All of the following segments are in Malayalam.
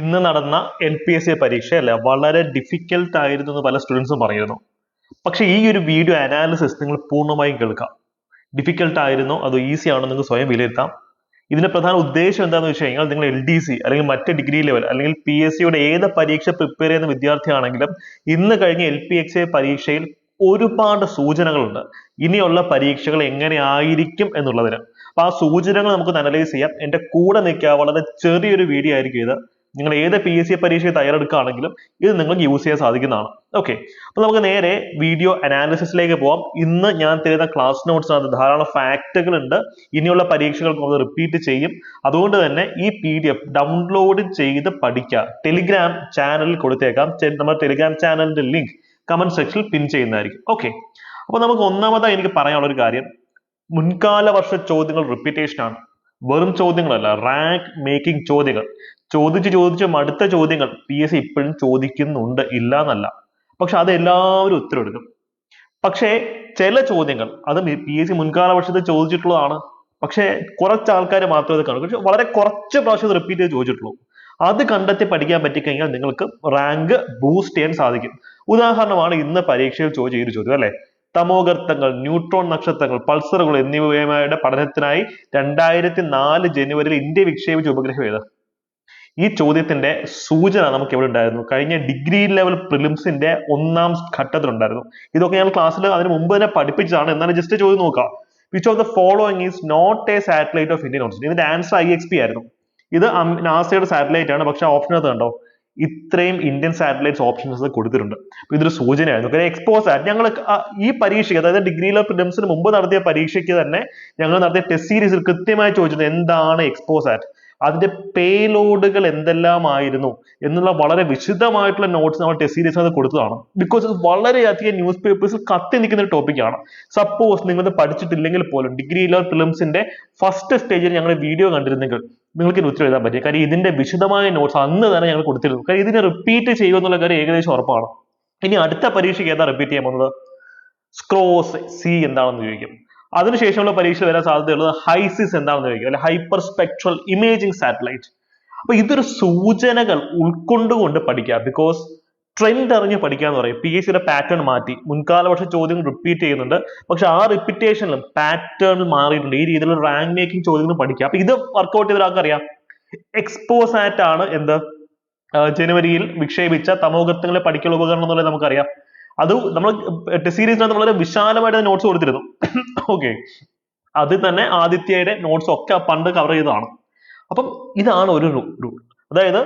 ഇന്ന് നടന്ന എൽ പി എസ് സി പരീക്ഷ അല്ലെ വളരെ ഡിഫിക്കൽട്ട് ആയിരുന്നു എന്ന് പല സ്റ്റുഡൻസും പറഞ്ഞിരുന്നു പക്ഷെ ഈ ഒരു വീഡിയോ അനാലിസിസ് നിങ്ങൾ പൂർണമായും കേൾക്കാം. ഡിഫിക്കൽട്ട് ആയിരുന്നോ അതോ ഈസി ആണോ നിങ്ങൾക്ക് സ്വയം വിലയിരുത്താം. ഇതിന്റെ പ്രധാന ഉദ്ദേശം എന്താണെന്ന് വെച്ച് കഴിഞ്ഞാൽ നിങ്ങൾ എൽ ഡി സി അല്ലെങ്കിൽ മറ്റ് ഡിഗ്രി ലെവൽ അല്ലെങ്കിൽ പി എസ് സിയുടെ ഏത് പരീക്ഷ പ്രിപ്പയർ ചെയ്യുന്ന വിദ്യാർത്ഥിയാണെങ്കിലും ഇന്ന് കഴിഞ്ഞ എൽ പി എക്സ് പരീക്ഷയിൽ ഒരുപാട് സൂചനകളുണ്ട്. ഇനിയുള്ള പരീക്ഷകൾ എങ്ങനെ ആയിരിക്കും എന്നുള്ളതിന്. അപ്പൊ ആ സൂചനകൾ നമുക്ക് അനലൈസ് ചെയ്യാം. എന്റെ കൂടെ നിൽക്കുക വളരെ ചെറിയൊരു വീഡിയോ ആയിരിക്കും ഇത്. നിങ്ങൾ ഏത് പി എസ് സി പരീക്ഷയെ തയ്യാറെടുക്കുകയാണെങ്കിലും ഇത് നിങ്ങൾക്ക് യൂസ് ചെയ്യാൻ സാധിക്കുന്നതാണ്. ഓക്കെ അപ്പൊ നമുക്ക് നേരെ വീഡിയോ അനാലിസിസിലേക്ക് പോവാം. ഇന്ന് ഞാൻ തരുന്ന ക്ലാസ് നോട്ട്സിനകത്ത് ധാരാളം ഫാക്റ്റുകൾ ഉണ്ട്. ഇനിയുള്ള പരീക്ഷകൾക്ക് അത് റിപ്പീറ്റ് ചെയ്യും. അതുകൊണ്ട് തന്നെ ഈ പി ഡി എഫ് ഡൗൺലോഡ് ചെയ്ത് പഠിക്കുക. ടെലിഗ്രാം ചാനലിൽ കൊടുത്തേക്കാം. നമ്മുടെ ടെലിഗ്രാം ചാനലിന്റെ ലിങ്ക് കമന്റ് സെക്ഷനിൽ പിൻ ചെയ്യുന്നതായിരിക്കും. ഓക്കെ അപ്പൊ നമുക്ക് ഒന്നാമതായി എനിക്ക് പറയാനുള്ള ഒരു കാര്യം. മുൻകാല വർഷ ചോദ്യങ്ങൾ റിപ്പീറ്റേഷൻ ആണ്. വെറും ചോദ്യങ്ങളല്ല റാങ്ക് മേക്കിംഗ് ചോദ്യങ്ങൾ. ചോദിച്ച് ചോദിച്ച് മടുത്ത ചോദ്യങ്ങൾ പി എസ് സി ഇപ്പോഴും ചോദിക്കുന്നുണ്ട് ഇല്ല എന്നല്ല പക്ഷെ അത് എല്ലാവരും ഉത്തരം എടുക്കും പക്ഷേ ചില ചോദ്യങ്ങൾ അത് പി എസ് സി മുൻകാല വർഷത്തിൽ ചോദിച്ചിട്ടുള്ളതാണ്. പക്ഷേ കുറച്ച് ആൾക്കാർ മാത്രമേ അത് കാണൂ. പക്ഷെ വളരെ കുറച്ച് പ്രാവശ്യം റിപ്പീറ്റ് ചെയ്ത് ചോദിച്ചിട്ടുള്ളൂ. അത് കണ്ടെത്തി പഠിക്കാൻ പറ്റിക്കഴിഞ്ഞാൽ നിങ്ങൾക്ക് റാങ്ക് ബൂസ്റ്റ് ചെയ്യാൻ സാധിക്കും. ഉദാഹരണമാണ് ഇന്ന് പരീക്ഷയിൽ ചോദിച്ച ഒരു ചോദ്യം അല്ലേ? തമോഗർത്തങ്ങൾ ന്യൂട്രോൺ നക്ഷത്രങ്ങൾ പൾസറുകൾ എന്നിവയുടെ പഠനത്തിനായി രണ്ടായിരത്തി നാല് ജനുവരിയിൽ ഇന്ത്യ വിക്ഷേപിച്ച ഉപഗ്രഹം ഏത്? ഈ ചോദ്യത്തിന്റെ സൂചന നമുക്ക് എവിടെ ഉണ്ടായിരുന്നു. കഴിഞ്ഞ ഡിഗ്രി ലെവൽ പ്രിലിംസിന്റെ ഒന്നാം ഘട്ടത്തിലുണ്ടായിരുന്നു. ഇതൊക്കെ ഞാൻ ക്ലാസ്സിൽ അതിന് മുമ്പ് തന്നെ പഠിപ്പിച്ചതാണ്. എന്നാലും ജസ്റ്റ് ചോദ്യം നോക്കാം. Which of the following is not a satellite of Indian ocean? ഇതിന്റെ ആൻസർ ഐ എക്സ് പി ആയിരുന്നു. ഇത് നാസയുടെ സാറ്റലൈറ്റ് ആണ്. പക്ഷെ ഓപ്ഷനകത്ത് കണ്ടോ? ഇത്രയും ഇന്ത്യൻ സാറ്റലൈറ്റ്സ് ഓപ്ഷൻസ് കൊടുത്തിട്ടുണ്ട്. ഇതൊരു സൂചനയായിരുന്നു. കാര്യം എക്സ്പോസ് ആറ്റ് ഞങ്ങൾ ഈ പരീക്ഷയ്ക്ക് അതായത് ഡിഗ്രി ലെവൽ പ്രിലിംസിന് മുമ്പ് നടത്തിയ പരീക്ഷയ്ക്ക് തന്നെ ഞങ്ങൾ നടത്തിയ ടെസ്റ്റ് സീരീസിൽ കൃത്യമായി ചോദിച്ചത് എന്താണ് എക്സ്പോസ് ആറ്റ് അതിന്റെ പേലോഡുകൾ എന്തെല്ലാമായിരുന്നു എന്നുള്ള വളരെ വിശദമായിട്ടുള്ള നോട്ട്സ് നമ്മൾ ടെസ്റ്റ് സീരീസിനകത്ത് കൊടുത്തതാണ്. ബിക്കോസ് ഇത് വളരെയധികം ന്യൂസ് പേപ്പേഴ്സിൽ കത്തി നിൽക്കുന്ന ഒരു ടോപ്പിക്കാണ് സപ്പോസ് നിങ്ങൾ ഇത് പഠിച്ചിട്ടില്ലെങ്കിൽ പോലും ഡിഗ്രി ലെവൽ ഫിലിംസിന്റെ ഫസ്റ്റ് സ്റ്റേജിൽ ഞങ്ങൾ വീഡിയോ കണ്ടിരുന്നെങ്കിൽ നിങ്ങൾക്ക് ഇതിന് ഉത്തരം എഴുതാൻ പറ്റും കാര്യം ഇതിന്റെ വിശദമായ നോട്ട്സ് അന്ന് തന്നെ ഞങ്ങൾ കൊടുത്തിരുന്നു. കാര്യം ഇതിനെ റിപ്പീറ്റ് ചെയ്യുക എന്നുള്ള കാര്യം ഏകദേശം ഉറപ്പാണ്. ഇനി അടുത്ത പരീക്ഷയ്ക്ക് ഏതാ റിപ്പീറ്റ് ചെയ്യാൻ പോകുന്നത്? സ്ക്രോസ് സി എന്താണെന്ന് ചോദിക്കും. അതിനുശേഷമുള്ള പരീക്ഷ വരാൻ സാധ്യതയുള്ളത് ഹൈസിസ് എന്താണെന്ന് ചോദിക്കും അല്ലെ ഹൈപ്പർ സ്പെക്ട്രൽ ഇമേജിംഗ് സാറ്റലൈറ്റ് അപ്പൊ ഇതൊരു സൂചനകൾ ഉൾക്കൊണ്ടുകൊണ്ട് പഠിക്കുക. ബിക്കോസ് ട്രെൻഡ് അറിഞ്ഞ് പഠിക്കുക എന്ന് പറയും. പി എസ് സിയുടെ പാറ്റേൺ മാറ്റി. മുൻകാല വർഷ ചോദ്യങ്ങൾ റിപ്പീറ്റ് ചെയ്യുന്നുണ്ട്. പക്ഷെ ആ റിപ്പീറ്റേഷനിലും പാറ്റേൺ മാറിയിട്ടുണ്ട്. ഈ രീതിയിലുള്ള റാങ്ക് മേക്കിംഗ് ചോദ്യങ്ങൾ പഠിക്കുക. അപ്പൊ ഇത് വർക്ക്ഔട്ട് ചെയ്ത ഒരാൾക്ക് അറിയാം എക്സ്പോസ് ആറ്റ് ആണ് എന്ത്? ജനുവരിയിൽ വിക്ഷേപിച്ച തമോഗർത്തങ്ങളെ പഠിക്കാനുള്ള ഉപകരണം എന്നുള്ളത് നമുക്കറിയാം. അത് നമ്മൾ ടെസ്റ്റ് സീരീസിനകത്ത് വളരെ വിശാലമായിട്ട് നോട്ട്സ് കൊടുത്തിരുന്നു. ഓക്കെ അതിൽ തന്നെ ആദിത്യയുടെ നോട്ട്സ് ഒക്കെ പണ്ട് കവർ ചെയ്തതാണ്. അപ്പം ഇതാണ് ഒരു റൂൾ അതായത്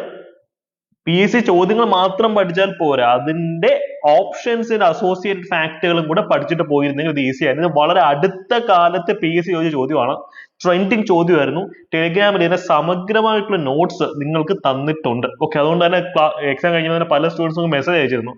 പി എസ് സി ചോദ്യങ്ങൾ മാത്രം പഠിച്ചാൽ പോരാ. അതിന്റെ ഓപ്ഷൻസിന്റെ അസോസിയേറ്റഡ് ഫാക്ടുകളും കൂടെ പഠിച്ചിട്ട് പോയിരുന്നെങ്കിൽ ഇത് ഈസി ആയിരുന്നു. വളരെ അടുത്ത കാലത്തെ പി എസ് സി ചോദിച്ച ചോദ്യമാണ്. ട്രെൻഡിങ് ചോദ്യമായിരുന്നു. ടെലിഗ്രാമിൽ ഇതിന്റെ സമഗ്രമായിട്ടുള്ള നോട്ട്സ് നിങ്ങൾക്ക് തന്നിട്ടുണ്ട്. ഓക്കെ അതുകൊണ്ട് തന്നെ എക്സാം കഴിഞ്ഞ പല സ്റ്റുഡൻസും മെസ്സേജ് അയച്ചിരുന്നു.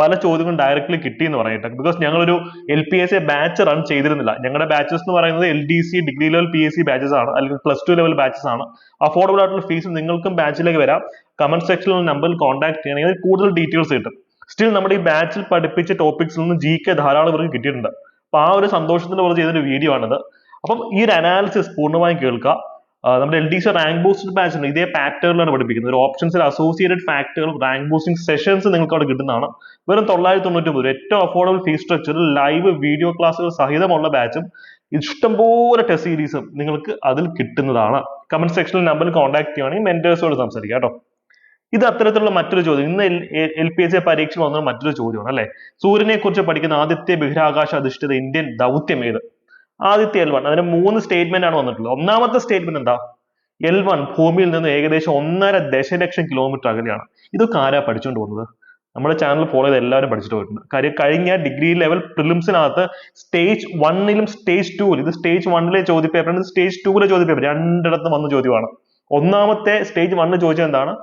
പല ചോദ്യങ്ങളും ഡയറക്റ്റ്ലി കിട്ടി എന്ന് പറഞ്ഞിട്ട് ബിക്കോസ് ഞങ്ങളൊരു L P S A batch run ചെയ്തിരുന്നില്ല. ഞങ്ങളുടെ ബാച്ചസ് എന്ന് പറയുന്നത് L D C degree level P S C batches ആണ്. അല്ലെങ്കിൽ പ്ലസ് ടു ലെവൽ ബാച്ചസ് ആണ്. അഫോർഡബിൾ ആയിട്ടുള്ള ഫീസ് നിങ്ങൾക്കും ബാച്ചിലേക്ക് വരാം. കമന്റ് സെക്ഷനിൽ നമ്പറിൽ കോൺടാക്ട് ചെയ്യണമെങ്കിൽ കൂടുതൽ ഡീറ്റെയിൽസ് കിട്ടും. സ്റ്റിൽ നമ്മുടെ ഈ ബാച്ചിൽ പഠിപ്പിച്ച ടോപ്പിക്സിൽ നിന്ന് ജി കെ ധാരാളം പേർക്ക് കിട്ടിയിട്ടുണ്ട്. അപ്പൊ ആ ഒരു സന്തോഷത്തിന്റെ പുറത്ത് ചെയ്തൊരു വീഡിയോ ആണിത്. അപ്പം ഈ ഒരു അനാലിസിസ് പൂർണമായും കേൾക്കുക. നമ്മുടെ L D C rank boosted batch ഉണ്ട്. ഇതേ പാറ്റേണിലാണ് പഠിപ്പിക്കുന്നത്. ഒരു ഓപ്ഷൻസിൽ അസോസിയേറ്റഡ് ഫാക്ടറുകൾ റാങ്ക് ബൂസ്റ്റിംഗ് സെഷൻസ് നിങ്ങൾക്ക് അവിടെ കിട്ടുന്നതാണ്. വെറും തൊള്ളായിരത്തി തൊണ്ണൂറ്റി ഏറ്റവും അഫോർഡബിൾ ഫീ സ്ട്രക്ചറിൽ ലൈവ് വീഡിയോ ക്ലാസ്സുകൾ സഹിതമുള്ള ബാച്ചും ഇഷ്ടംപോലെ ടെസ്റ്റ് സീരീസും നിങ്ങൾക്ക് അതിൽ കിട്ടുന്നതാണ്. കമന്റ് സെക്ഷനിൽ നമ്പർ കോൺടാക്ട് ചെയ്യുകയാണെങ്കിൽ മെന്റേഴ്സോട് സംസാരിക്കാം കേട്ടോ. ഇത് അത്തരത്തിലുള്ള മറ്റൊരു ചോദ്യം. ഇന്ന് എൽ പി എസ് സി പരീക്ഷ വന്ന മറ്റൊരു ചോദ്യമാണ് അല്ലെ? സൂര്യനെ കുറിച്ച് പഠിക്കുന്ന ആദ്യത്തെ ബഹിരാകാശ അധിഷ്ഠിത ഇന്ത്യൻ ദൗത്യം ഏത്? ആദ്യത്തെ എൽ വൺ അതിന് മൂന്ന് സ്റ്റേറ്റ്മെന്റ് ആണ് വന്നിട്ടുള്ളത്. ഒന്നാമത്തെ സ്റ്റേറ്റ്മെന്റ് എന്താ? എൽ വൺ ഭൂമിയിൽ നിന്ന് ഏകദേശം ഒന്നര ദശലക്ഷം കിലോമീറ്റർ അകലെയാണ്. ഇതൊക്കെ ആരാ പഠിച്ചുകൊണ്ട് പോകുന്നത്? നമ്മുടെ ചാനൽ ഫോളോ ചെയ്ത് എല്ലാവരും പഠിച്ചിട്ട് പോയിട്ടുണ്ട്. കാര്യം കഴിഞ്ഞ ഡിഗ്രി ലെവൽ പ്രിലിംസിനകത്ത് സ്റ്റേജ് വണ്ണിലും സ്റ്റേജ് ടൂവിൽ ഇത് സ്റ്റേജ് വണ്ണിലെ ചോദ്യ പേപ്പറാണ് സ്റ്റേജ് ടൂവിലെ ചോദ്യ പേപ്പർ രണ്ടിടത്തും വന്ന ചോദ്യമാണ്. ഒന്നാമത്തെ സ്റ്റേജ് വണ്ണ് ചോദിച്ചത് എന്താണ്?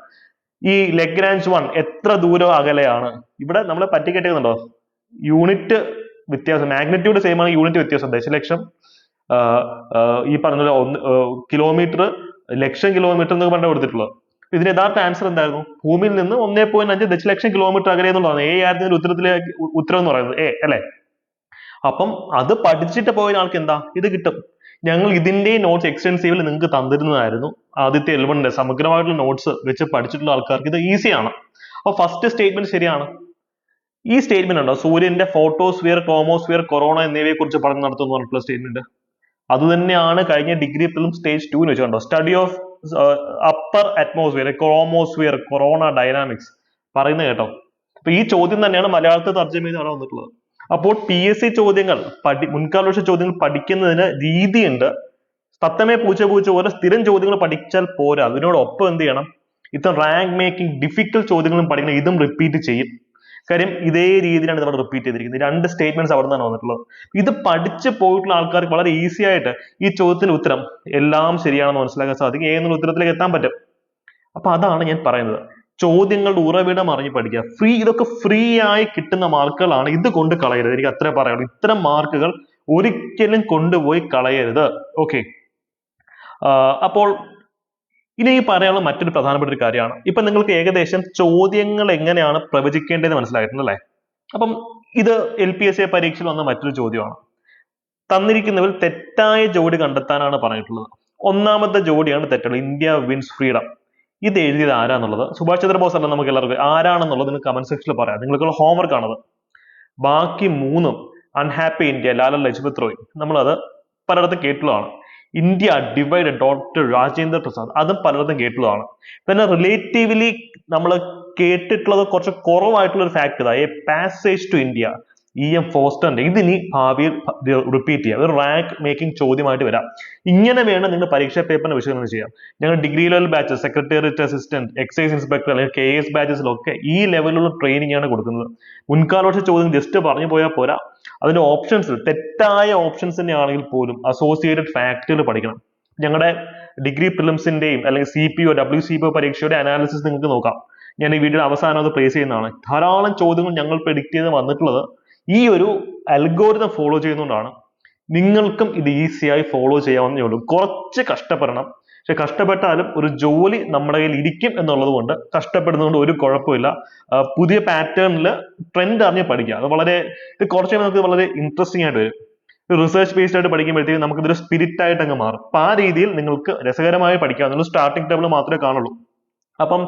ഈ ലെഗ്രാഞ്ച് വൺ എത്ര ദൂരം അകലെയാണ്? ഇവിടെ നമ്മൾ പറ്റിക്കെട്ടുന്നുണ്ടോ യൂണിറ്റ് വ്യത്യാസം. മാഗ്നിറ്റ്യൂഡ് സെയിം ആണ് യൂണിറ്റ് വ്യത്യാസം. ദശലക്ഷം ഈ പറഞ്ഞ ഒന്ന് കിലോമീറ്റർ ലക്ഷം കിലോമീറ്റർ എന്നൊക്കെ പറഞ്ഞാൽ കൊടുത്തിട്ടുള്ളത്. ഇതിന് യഥാർത്ഥ ആൻസർ എന്തായിരുന്നു? ഭൂമിയിൽ നിന്ന് ഒന്നേ പോയിന്റ് അഞ്ച് ദശലക്ഷം കിലോമീറ്റർ അകലെ എന്നുള്ളതാണ്. എ ആയിരുന്നു ഇതിന്റെ ഉത്തരത്തിലെ ഉത്തരം എന്ന് പറയുന്നത്. എ അല്ലേ? അപ്പം അത് പഠിച്ചിട്ട് പോയ ആൾക്ക് എന്താ? ഇത് കിട്ടും. ഞങ്ങൾ ഇതിന്റെ നോട്ട്സ് എക്സ്റ്റെൻസീവിൽ നിങ്ങൾക്ക് തന്നിരുന്നതായിരുന്നു. ആദ്യത്തെ എൽവണിന്റെ സമഗ്രമായിട്ടുള്ള നോട്ട്സ് വെച്ച് പഠിച്ചിട്ടുള്ള ആൾക്കാർക്ക് ഇത് ഈസിയാണ് അപ്പൊ ഫസ്റ്റ് സ്റ്റേറ്റ്മെന്റ് ശരിയാണ്. ഈ സ്റ്റേറ്റ്മെന്റ് ഉണ്ടോ? സൂര്യന്റെ ഫോട്ടോസ്ഫിയർ ക്രോമോസ്ഫിയർ കൊറോണ എന്നിവയെ കുറിച്ച് പഠനം നടത്തുന്നു പറഞ്ഞിട്ടുള്ള സ്റ്റേറ്റ്മെന്റ് അത് തന്നെയാണ് കഴിഞ്ഞ ഡിഗ്രി ഫിലിം സ്റ്റേജ് ടൂന്ന് വെച്ചിട്ടുണ്ടോ? Study of upper atmosphere chromosphere corona dynamics പറയുന്നത് കേട്ടോ. അപ്പൊ ഈ ചോദ്യം തന്നെയാണ് മലയാളത്തിൽ തർജമ ചെയ്താണ് വന്നിട്ടുള്ളത്. അപ്പോൾ പി എസ് സി ചോദ്യങ്ങൾ പഠി മുൻകാല വർഷ ചോദ്യങ്ങൾ പഠിക്കുന്നതിന് രീതിയുണ്ട്. തത്തമേ പൂച്ച പൂച്ച പോലെ സ്ഥിരം ചോദ്യങ്ങൾ പഠിച്ചാൽ പോരാ. അതിനോടൊപ്പം എന്ത് ചെയ്യണം? ഇത്തരം റാങ്ക് മേക്കിംഗ് ഡിഫിക്കൽട്ട് ചോദ്യങ്ങളും പഠിക്കണം. ഇതും റിപ്പീറ്റ് ചെയ്യും. കാര്യം ഇതേ രീതിയിലാണ് അവിടെ റിപ്പീറ്റ് ചെയ്തിരിക്കുന്നത്. രണ്ട് സ്റ്റേറ്റ്മെന്റ്സ് അവിടെ നിന്നാണ് വന്നിട്ടുള്ളത്. ഇത് പഠിച്ച് പോയിട്ടുള്ള ആൾക്കാർക്ക് വളരെ ഈസി ആയിട്ട് ഈ ചോദ്യത്തിന് ഉത്തരം എല്ലാം ശരിയാണെന്ന് മനസ്സിലാക്കാൻ സാധിക്കും. ഏതെങ്കിലും ഉത്തരത്തിലേക്ക് എത്താൻ പറ്റും. അപ്പൊ അതാണ് ഞാൻ പറയുന്നത്. ചോദ്യങ്ങളുടെ ഉറവിടം അറിഞ്ഞ് പഠിക്കുക. ഫ്രീ ഇതൊക്കെ ഫ്രീ ആയി കിട്ടുന്ന മാർക്കുകളാണ് ഇത് കൊണ്ട് കളയരുത്. എനിക്ക് അത്രേ പറയുള്ളൂ ഇത്തരം മാർക്കുകൾ ഒരിക്കലും കൊണ്ടുപോയി കളയരുത്. ഓക്കെ അപ്പോൾ ഇനി ഈ പറയാനുള്ള മറ്റൊരു പ്രധാനപ്പെട്ട ഒരു കാര്യമാണ്. ഇപ്പൊ നിങ്ങൾക്ക് ഏകദേശം ചോദ്യങ്ങൾ എങ്ങനെയാണ് പ്രവചിക്കേണ്ടതെന്ന് മനസ്സിലായിട്ടുണ്ട് അല്ലേ? അപ്പം ഇത് എൽ പി എസ് എ പരീക്ഷയിൽ വന്ന മറ്റൊരു ചോദ്യമാണ്. തന്നിരിക്കുന്നതിൽ തെറ്റായ ജോഡി കണ്ടെത്താനാണ് പറഞ്ഞിട്ടുള്ളത്. ഒന്നാമത്തെ ജോഡിയാണ് തെറ്റുള്ളത്. India wins freedom. ഇത് എഴുതിയത് ആരാന്നുള്ളത്? സുഭാഷ് ചന്ദ്രബോസ് അല്ല നമുക്ക് എല്ലാവർക്കും ആരാണെന്നുള്ളത് നിങ്ങൾ കമന്റ് സെക്ഷനിൽ പറയാം. നിങ്ങൾക്കുള്ള ഹോംവർക്ക് ആണത്. ബാക്കി മൂന്നും അൺഹാപ്പി ഇന്ത്യ ലാല ലജ്പത് റോയ് നമ്മളത് പലയിടത്തും കേട്ടുള്ളതാണ് India divide doctor Rajendra Prasad. അതും പലയിടത്തും കേട്ടുള്ളതാണ് പിന്നെ റിലേറ്റീവ്ലി നമ്മൾ കേട്ടിട്ടുള്ളത് കുറച്ച് കുറവായിട്ടുള്ള ഒരു ഫാക്ട് ഇതാ a passage to India E M ഫോസ്റ്ററിന്റെ ഇതിനി ഭാവിയിൽ റിപ്പീറ്റ് ചെയ്യാം. ഒരു റാങ്ക് മേക്കിംഗ് ചോദ്യമായിട്ട് വരാം. ഇങ്ങനെ വേണം നിങ്ങൾ പരീക്ഷാ പേപ്പറിന് വിശകലനം ചെയ്യാം ഞങ്ങൾ degree level batch secretariat assistant excise inspector അല്ലെങ്കിൽ കെ എസ് ബാച്ചസിലൊക്കെ ഈ ലെവലിലുള്ള ട്രെയിനിങ് ആണ് കൊടുക്കുന്നത്. മുൻകാലവർഷ ചോദ്യം ജസ്റ്റ് പറഞ്ഞു പോയാൽ പോരാ. അതിന്റെ ഓപ്ഷൻസ് തെറ്റായ ഓപ്ഷൻസ് തന്നെയാണെങ്കിൽ പോലും അസോസിയേറ്റഡ് ഫാക്ടറികൾ പഠിക്കണം. ഞങ്ങളുടെ ഡിഗ്രി പ്രിലിംസിന്റെയും അല്ലെങ്കിൽ C P O W C P O പരീക്ഷയുടെ അനാലിസിസ് നിങ്ങൾക്ക് നോക്കാം. ഞാൻ ഈ വീഡിയോയുടെ അവസാനം അത് പ്ലേസ് ചെയ്യുന്നതാണ്. ധാരാളം ചോദ്യങ്ങൾ ഞങ്ങൾ പ്രെഡിക്റ്റ് ചെയ്ത് വന്നിട്ടുള്ളത് ഈ ഒരു അൽഗോരിതം ഫോളോ ചെയ്യുന്നതുകൊണ്ടാണ് നിങ്ങൾക്കും ഇത് ഈസിയായി ഫോളോ ചെയ്യാവുന്നേ ഉള്ളൂ. കുറച്ച് കഷ്ടപ്പെടണം. പക്ഷെ കഷ്ടപ്പെട്ടാലും ഒരു ജോലി നമ്മുടെ കയ്യിൽ ഇരിക്കും എന്നുള്ളത് കൊണ്ട് കഷ്ടപ്പെടുന്നതുകൊണ്ട് ഒരു കുഴപ്പമില്ല. പുതിയ പാറ്റേണിൽ ട്രെൻഡ് അറിഞ്ഞ് പഠിക്കുക. അത് വളരെ ഇത് കുറച്ച് നമുക്ക് വളരെ ഇൻട്രസ്റ്റിംഗ് ആയിട്ട് വരും. റിസർച്ച് ബേസ്ഡ് ആയിട്ട് പഠിക്കുമ്പോഴത്തേക്കും നമുക്ക് ഇതൊരു സ്പിരിറ്റ് ആയിട്ട് അങ്ങ് മാറും. അപ്പൊ ആ രീതിയിൽ നിങ്ങൾക്ക് രസകരമായി എന്നുള്ള സ്റ്റാർട്ടിംഗ് ടേബിൾ മാത്രമേ കാണുള്ളൂ. അപ്പം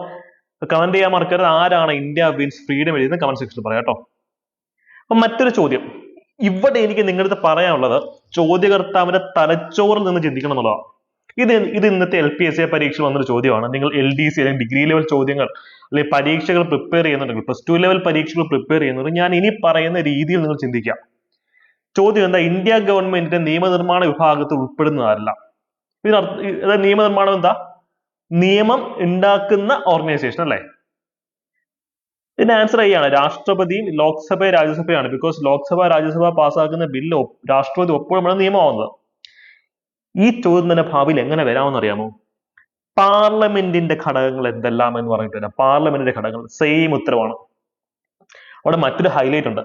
കമന്റ് ചെയ്യാൻ മറക്കരുത്. ആരാണ് ഇന്ത്യ വിൻസ് ഫ്രീഡം എഴുതുന്നത് കമന്റ് സെക്ഷനിൽ പറയാം കേട്ടോ. അപ്പൊ മറ്റൊരു ചോദ്യം. ഇവിടെ എനിക്ക് നിങ്ങളുടെ പറയാനുള്ളത് ചോദ്യകർത്താവിന്റെ തലച്ചോറിൽ നിന്ന് ചിന്തിക്കണം എന്നുള്ളതാണ്. ഇത് ഇത് ഇന്നത്തെ എൽ പി എസ് പരീക്ഷയിൽ വന്നൊരു ചോദ്യമാണ്. നിങ്ങൾ എൽ ഡി സി അല്ലെങ്കിൽ ഡിഗ്രി ലെവൽ ചോദ്യങ്ങൾ അല്ലെങ്കിൽ പരീക്ഷകൾ പ്രിപ്പയർ ചെയ്യുന്നുണ്ടെങ്കിൽ പ്ലസ് ടു ലെവൽ പരീക്ഷകൾ പ്രിപ്പയർ ചെയ്യുന്നത് ഞാൻ ഇനി പറയുന്ന രീതിയിൽ നിങ്ങൾ ചിന്തിക്കാം ചോദ്യം എന്താ? ഇന്ത്യ ഗവൺമെന്റിന്റെ നിയമനിർമ്മാണ വിഭാഗത്തിൽ ഉൾപ്പെടുന്നതല്ല. ഇതിനർത്ഥം നിയമനിർമ്മാണം എന്താ? നിയമം ഉണ്ടാക്കുന്ന ഓർഗനൈസേഷൻ അല്ലേ? ഇതിന്റെ ആൻസർ ആണ് രാഷ്ട്രപതിയും ലോക്സഭയും രാജ്യസഭയാണ് ബിക്കോസ് ലോക്സഭ രാജ്യസഭ പാസ്സാക്കുന്ന ബില്ല് രാഷ്ട്രപതി ഒപ്പോഴുമാണ് നിയമമാവുന്നത്. ഈ ചോദ്യം തന്നെ ഭാവിയിൽ എങ്ങനെ വരാമെന്ന് അറിയാമോ? പാർലമെന്റിന്റെ ഘടകങ്ങൾ എന്തെല്ലാം എന്ന് പറഞ്ഞിട്ട് വരാം. പാർലമെന്റിന്റെ ഘടകങ്ങൾ സെയിം ഉത്തരവാണ്. അവിടെ മറ്റൊരു ഹൈലൈറ്റ് ഉണ്ട്.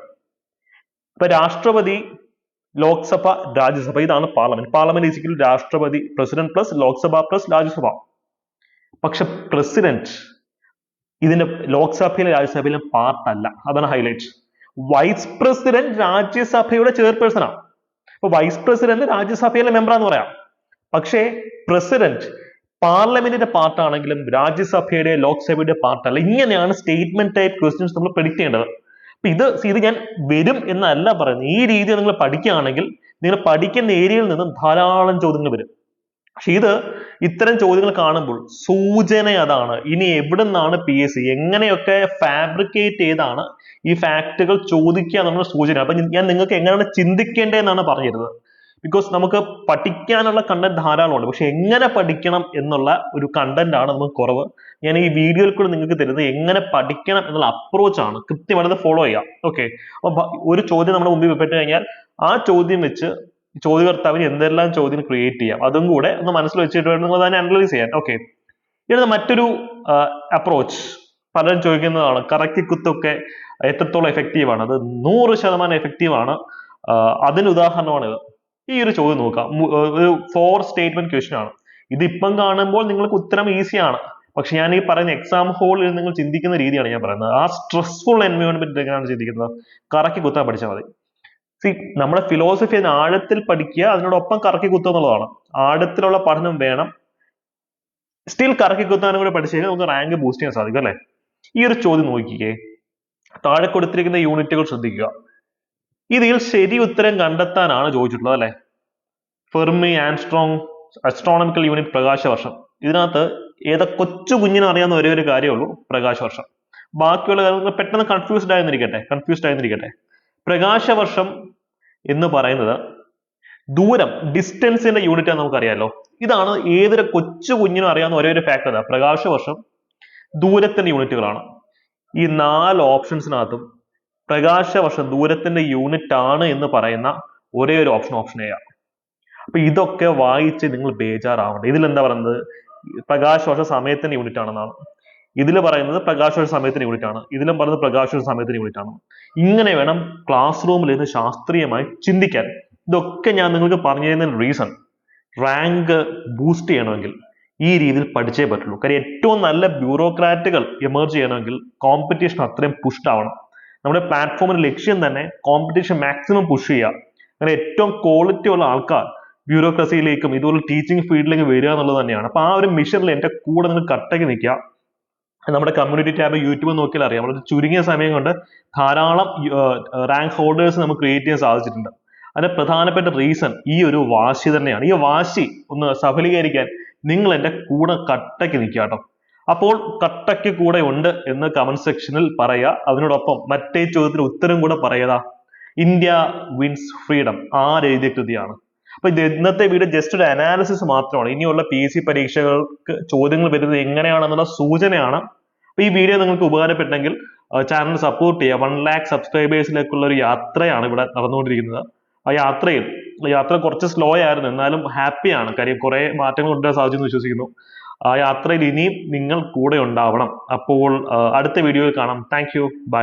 ഇപ്പൊ രാഷ്ട്രപതി ലോക്സഭ രാജ്യസഭ ഇതാണ് പാർലമെന്റ്. പാർലമെന്റ് ഈസിക്കൽ രാഷ്ട്രപതി president plus Lok Sabha plus Rajya Sabha. പക്ഷെ പ്രസിഡന്റ് ഇതിന്റെ ലോക്സഭയിലെ രാജ്യസഭയിലെ പാർട്ട് അല്ല അതാണ് ഹൈലൈറ്റ് വൈസ് പ്രസിഡന്റ് രാജ്യസഭയുടെ ചെയർപേഴ്സൺ ആണ്. അപ്പൊ വൈസ് പ്രസിഡന്റ് രാജ്യസഭയിലെ മെമ്പർ എന്ന് പറയാം. പക്ഷേ പ്രസിഡന്റ് പാർലമെന്റിന്റെ പാർട്ടാണെങ്കിലും രാജ്യസഭയുടെ ലോക്സഭയുടെ പാർട്ടല്ല ഇങ്ങനെയാണ് സ്റ്റേറ്റ്മെന്റ് ടൈപ്പ് ക്വസ്റ്റ്യൻസ് നമ്മൾ പ്രിഡിക്ട് ചെയ്യേണ്ടത്. അപ്പൊ ഇത് ഇത് ഞാൻ വരും എന്നല്ല പറയുന്നത്. ഈ രീതിയിൽ നിങ്ങൾ പഠിക്കുകയാണെങ്കിൽ നിങ്ങൾ പഠിക്കുന്ന ഏരിയയിൽ നിന്നും ധാരാളം ചോദ്യങ്ങൾ വരും. പക്ഷെ ഇത് ഇത്തരം ചോദ്യങ്ങൾ കാണുമ്പോൾ സൂചന അതാണ്. ഇനി എവിടെ നിന്നാണ് പി എസ് സി എങ്ങനെയൊക്കെ ഫാബ്രിക്കേറ്റ് ചെയ്താണ് ഈ ഫാക്ടുകൾ ചോദിക്കുക എന്നുള്ള സൂചന? അപ്പൊ ഞാൻ നിങ്ങൾക്ക് എങ്ങനെയാണ് ചിന്തിക്കേണ്ടതെന്നാണ് പറഞ്ഞിരുന്നത്. ബിക്കോസ് നമുക്ക് പഠിക്കാനുള്ള കണ്ടന്റ് ധാരാളമുണ്ട്. പക്ഷെ എങ്ങനെ പഠിക്കണം എന്നുള്ള ഒരു കണ്ടന്റ് ആണ് നമുക്ക് കുറവ്. ഞാൻ ഈ വീഡിയോയിൽ കൂടെ നിങ്ങൾക്ക് തരുന്നത് എങ്ങനെ പഠിക്കണം എന്നുള്ള അപ്രോച്ച് ആണ്. കൃത്യമായിട്ട് ഫോളോ ചെയ്യാം. ഓക്കെ അപ്പൊ ഒരു ചോദ്യം നമ്മുടെ മുമ്പിൽ പെട്ട് കഴിഞ്ഞാൽ ആ ചോദ്യം വെച്ച് ചോദ്യകർത്താവിന് എന്തെല്ലാം ചോദ്യം ക്രിയേറ്റ് ചെയ്യാം? അതും കൂടെ ഒന്ന് മനസ്സിൽ വെച്ചിട്ട് വേണം നിങ്ങൾ തന്നെ അനലൈസ് ചെയ്യാൻ. ഓക്കെ ഇനി മറ്റൊരു അപ്രോച്ച് പലരും ചോദിക്കുന്നതാണ് കറക്കി കുത്തൊക്കെ എത്രത്തോളം എഫക്റ്റീവ് ആണ്? അത് നൂറ് ശതമാനം എഫക്റ്റീവ് ആണ്. അതിന് ഉദാഹരണമാണ് ഈ ഒരു ചോദ്യം നോക്കാം. ഒരു ഫോർ സ്റ്റേറ്റ്മെന്റ് ക്വസ്റ്റ്യൻ ആണ്. ഇതിപ്പം കാണുമ്പോൾ നിങ്ങൾക്ക് ഉത്തരം ഈസിയാണ് പക്ഷെ ഞാൻ ഈ പറയുന്ന എക്സാം ഹോളിൽ നിങ്ങൾ ചിന്തിക്കുന്ന രീതിയാണ് ഞാൻ പറയുന്നത്. ആ സ്ട്രെസ്ഫുൾ എൻവയോൺമെന്റ് എങ്ങനെയാണ് ചിന്തിക്കുന്നത്? കറക്കി കുത്താൻ പഠിച്ചാൽ മതി. സി നമ്മുടെ ഫിലോസഫി ആഴത്തിൽ പഠിക്കുക അതിനോടൊപ്പം കറക്കി കുത്തുക എന്നുള്ളതാണ്. ആഴത്തിലുള്ള പഠനം വേണം. സ്റ്റിൽ കറക്കി കുത്താനും കൂടെ പഠിച്ചു കഴിഞ്ഞാൽ നമുക്ക് റാങ്ക് ബൂസ്റ്റ് ചെയ്യാൻ സാധിക്കും അല്ലേ? ഈ ഒരു ചോദ്യം നോക്കിക്കേ. താഴെ കൊടുത്തിരിക്കുന്ന യൂണിറ്റുകൾ ശ്രദ്ധിക്കുക. ഇതിൽ ശരി ഉത്തരം കണ്ടെത്താനാണ് ചോദിച്ചിട്ടുള്ളത് അല്ലെ? ഫെർമി ആൻസ്ട്രോങ് അസ്ട്രോണമിക്കൽ യൂണിറ്റ് പ്രകാശവർഷം. ഇതിനകത്ത് ഏതാ കൊച്ചു കുഞ്ഞിന് അറിയാവുന്ന ഒരേ ഒരു കാര്യമുള്ളൂ പ്രകാശവർഷം. ബാക്കിയുള്ള കാര്യങ്ങൾ പെട്ടെന്ന് കൺഫ്യൂസ്ഡ് ആയിരുന്നിരിക്കട്ടെ കൺഫ്യൂസ്ഡ് ആയിരുന്നിരിക്കട്ടെ പ്രകാശവർഷം എന്ന് പറയുന്നത് ദൂരം ഡിസ്റ്റൻസിന്റെ യൂണിറ്റ് നമുക്കറിയാലോ. ഇതാണ് ഏതൊരു കൊച്ചു കുഞ്ഞിനും അറിയാവുന്ന ഒരേ ഒരു ഫാക്ടർ പ്രകാശവർഷം ദൂരത്തിന്റെ യൂണിറ്റുകളാണ് ഈ നാല് ഓപ്ഷൻസിനകത്തും പ്രകാശവർഷം ദൂരത്തിന്റെ യൂണിറ്റ് ആണ് എന്ന് പറയുന്ന ഒരേ ഒരു ഓപ്ഷൻ ഓപ്ഷൻ എ ആണ്. അപ്പൊ ഇതൊക്കെ വായിച്ച് നിങ്ങൾ ബേജാറാവണ്ട. ഇതിൽ എന്താ പറയുന്നത്? പ്രകാശവർഷ സമയത്തിന്റെ യൂണിറ്റ് ആണെന്നാണ്. ഇതിൽ പറയുന്നത് പ്രകാശവർഷ സമയത്തിന്റെ യൂണിറ്റ് ആണ് ഇതിലും പറയുന്നത് പ്രകാശവർഷ സമയത്തിന്റെ യൂണിറ്റ് ആണ് ഇങ്ങനെ വേണം ക്ലാസ് റൂമിൽ ഇരുന്ന് ശാസ്ത്രീയമായി ചിന്തിക്കാൻ. ഇതൊക്കെ ഞാൻ നിങ്ങൾക്ക് പറഞ്ഞു തരുന്ന റീസൺ റാങ്ക് ബൂസ്റ്റ് ചെയ്യണമെങ്കിൽ ഈ രീതിയിൽ പഠിച്ചേ പറ്റുള്ളൂ. കാര്യം ഏറ്റവും നല്ല ബ്യൂറോക്രാറ്റുകൾ എമർജ് ചെയ്യണമെങ്കിൽ കോമ്പറ്റീഷൻ അത്രയും പുഷ്ഡ് ആവണം. നമ്മുടെ പ്ലാറ്റ്ഫോമിന്റെ ലക്ഷ്യം തന്നെ കോമ്പറ്റീഷൻ മാക്സിമം പുഷ് ചെയ്യുക. അങ്ങനെ ഏറ്റവും ക്വാളിറ്റി ഉള്ള ആൾക്കാർ ബ്യൂറോക്രസിയിലേക്കും ഇതുപോലെ ടീച്ചിങ് ഫീൽഡിലേക്ക് വരിക എന്നുള്ളത് തന്നെയാണ്. അപ്പൊ ആ ഒരു മിഷനിൽ എന്റെ കൂടെ നിങ്ങൾ കട്ടക്ക് നിൽക്കുക. നമ്മുടെ കമ്മ്യൂണിറ്റി ടാബ് യൂട്യൂബ് നോക്കിയാൽ അറിയാം. നമ്മൾ ചുരുങ്ങിയ സമയം കൊണ്ട് ധാരാളം റാങ്ക് ഹോൾഡേഴ്സ് നമുക്ക് ക്രിയേറ്റ് ചെയ്യാൻ സാധിച്ചിട്ടുണ്ട്. അതിന്റെ പ്രധാനപ്പെട്ട റീസൺ ഈ ഒരു വാശി തന്നെയാണ്. ഈ വാശി ഒന്ന് സഫലീകരിക്കാൻ നിങ്ങൾ എന്റെ കൂടെ കട്ടയ്ക്ക് നിൽക്കുക കേട്ടോ. അപ്പോൾ കട്ടയ്ക്ക് കൂടെ ഉണ്ട് എന്ന് കമന്റ് സെക്ഷനിൽ പറയുക. അതിനോടൊപ്പം മറ്റേ ചോദ്യത്തിന് ഉത്തരം കൂടെ പറയുക. ഇന്ത്യ വിൻസ് ഫ്രീഡം ആരെഴുതിയ കൃതിയാണ്. അപ്പൊ ഇത് ഇന്നത്തെ വീഡിയോ ജസ്റ്റ് ഒരു അനാലിസിസ് മാത്രമാണ്. ഇനിയുള്ള പി സി പരീക്ഷകൾക്ക് ചോദ്യങ്ങൾ വരുന്നത് എങ്ങനെയാണെന്നുള്ള സൂചനയാണ്. അപ്പൊ ഈ വീഡിയോ നിങ്ങൾക്ക് ഉപകാരപ്പെട്ടെങ്കിൽ ചാനൽ സപ്പോർട്ട് ചെയ്യുക. വൺ ലാക്ക് സബ്സ്ക്രൈബേഴ്സിലേക്കുള്ള ഒരു യാത്രയാണ് ഇവിടെ നടന്നുകൊണ്ടിരിക്കുന്നത്. ആ യാത്രയിൽ യാത്ര കുറച്ച് സ്ലോ ആയിരുന്നു. എന്നാലും ഹാപ്പിയാണ് കാര്യം കുറെ മാറ്റങ്ങൾ കൊണ്ടുവരാൻ സാധിച്ചു വിശ്വസിക്കുന്നു. ആ യാത്രയിൽ ഇനിയും നിങ്ങൾ കൂടെ ഉണ്ടാവണം. അപ്പോൾ അടുത്ത വീഡിയോയിൽ കാണാം. Thank you by